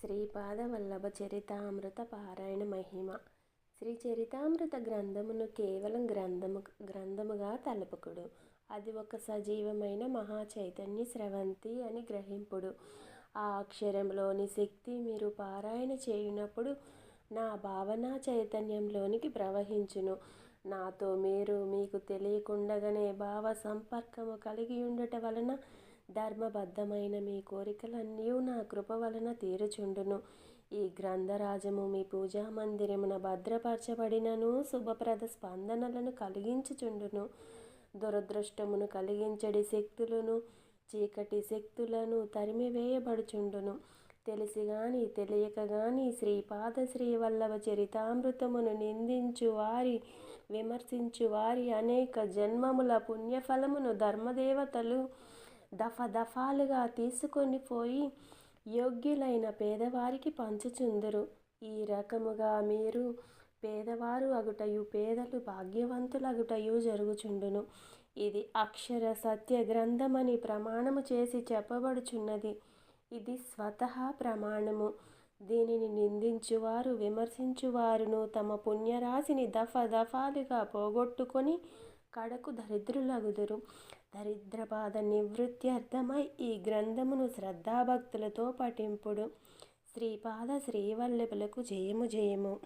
శ్రీపాద వల్లభ చరితామృత పారాయణ మహిమ. శ్రీ చరితామృత గ్రంథమును కేవలం గ్రంథము గ్రంథముగా తలపకుడు. అది ఒక సజీవమైన మహా చైతన్య స్రవంతి అని గ్రహింపుడు. ఆ అక్షరంలోని శక్తి మీరు పారాయణ చేయునప్పుడు నా భావన చైతన్యంలోనికి ప్రవహించును. నాతో మీరు మీకు తెలియకుండగానే భావ సంపర్కము కలిగి ఉండట వలన ధర్మబద్ధమైన మీ కోరికలన్నీ నా కృప వలన తీరుచుండును. ఈ గ్రంథరాజము మీ పూజా మందిరమున భద్రపరచబడినను శుభప్రద స్పందనలను కలిగించుచుండును. దురదృష్టమును కలిగించడి శక్తులను చీకటి శక్తులను తరిమివేయబడుచుండును. తెలిసి గాని తెలియక గాని శ్రీపాద శ్రీవల్లభ చరితామృతమును నిందించు వారి విమర్శించు వారి అనేక జన్మముల పుణ్యఫలమును ధర్మదేవతలు దఫ దఫాలుగా తీసుకొని పోయి యోగ్యులైన పేదవారికి పంచుచుందురు. ఈ రకముగా మీరు పేదవారు అగుటయు పేదలు భాగ్యవంతులగుటయు జరుగుచుండును. ఇది అక్షర సత్య గ్రంథమని ప్రమాణము చేసి చెప్పబడుచున్నది. ఇది స్వతహా ప్రమాణము. దీనిని నిందించువారు విమర్శించువారును తమ పుణ్యరాశిని దఫ దఫాలుగా పోగొట్టుకొని కడకు దరిద్రులగుదురు. దరిద్రపాద నివృత్త్యర్థమై ఈ గ్రంథమును శ్రద్ధాభక్తులతో పఠింపుడు. శ్రీపాద శ్రీవల్లభులకు జయము జయము.